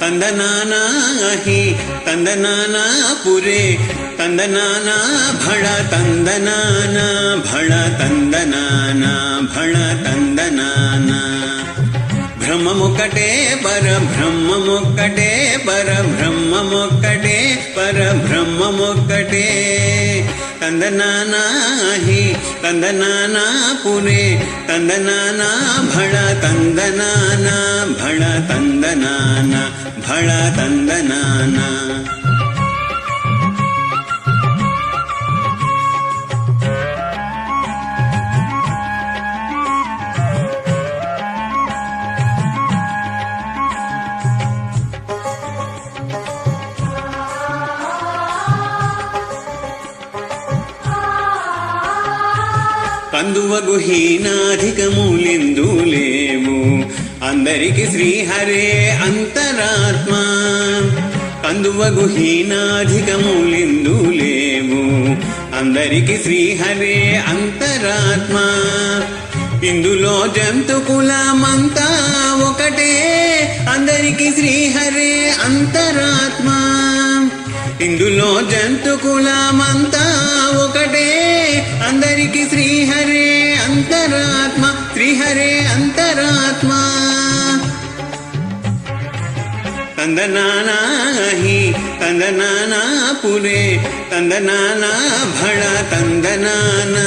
तंदनाना ही, तंदनाना पुरे, तंदनाना भड़ा तंदनाना भड़ा तंदनाना भड़ा तंदनाना। ब्रह्ममुकटे पर, ब्रह्म मुकटे पर, ब्रह्म मुकटे पर, ब्रह्म मुकटे। तन्दना तन्दनाना पुरे तन्दनाना भ भण तन्दना भ भण तन्दना भ भळ तन्दना కందువగు హీనాధికములిందు లేవు అందరికి శ్రీహరే అంతరాత్మ. కందువగు హీనాధికములిందు లేవు అందరికి శ్రీహరే అంతరాత్మ. ఇందులో జంతుకులమంతా ఒకటే. అందరికి శ్రీహరే అంతరాత్మ. ఇందులో జంతు కులమంతా ఒకటే. అందరికి శ్రీహరే అంతరాత్మ శ్రీహరే అంతరాత్మ. తందనానాహి తందనానా పురే తందనానా భళ తందనానా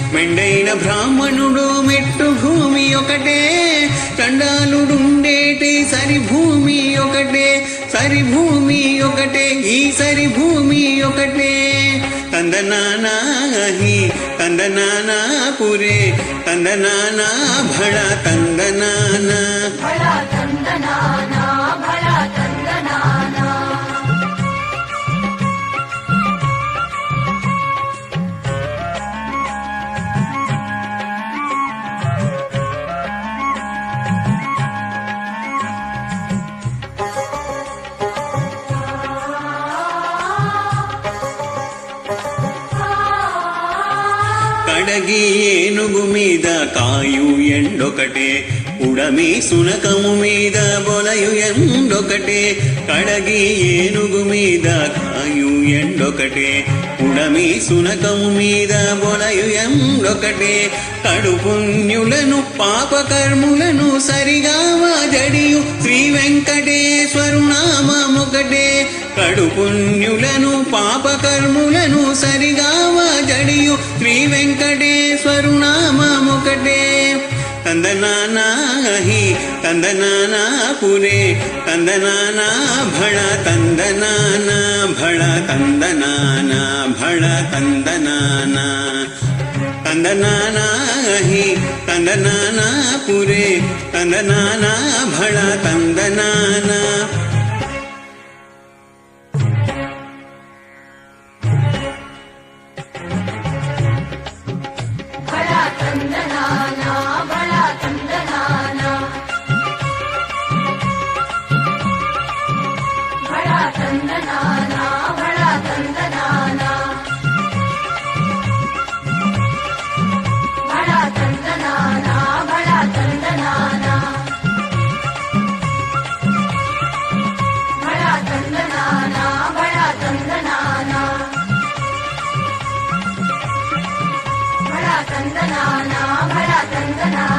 మెండైన బ్రాహ్మణుడు మెట్టు భూమి ఒకటే చండాలుడుండేటి సరి భూమి ఒకటే సరి భూమి ఒకటే ఈ సరి భూమి ఒకటే. తందనానాహి తందనానాపురే తందనానా భళ తందనానా అడగి ఏనుగు మీద కాయు ఎండొకటే ఉడమి సునకము మీద బొలయు ఎండొకటే కడగి ఏనుగు మీద కాయు ఎండొకటే ఉడమి సునకము మీద బొలయు ఎండొకటే కడు పుణ్యులను పాపకర్ములను సరిగా వాజడియు శ్రీ వెంకటేశ్వరు నామముకటే కడు పుణ్యులను పాపకర్ములను नानाहि कन्दना पूरे कन्दना भळ कन्दना भ भळ कन्दना भळ कन्दना कन्दना कन्दनापुरे कन्दनाना भळ कन्दना भडा चन्दना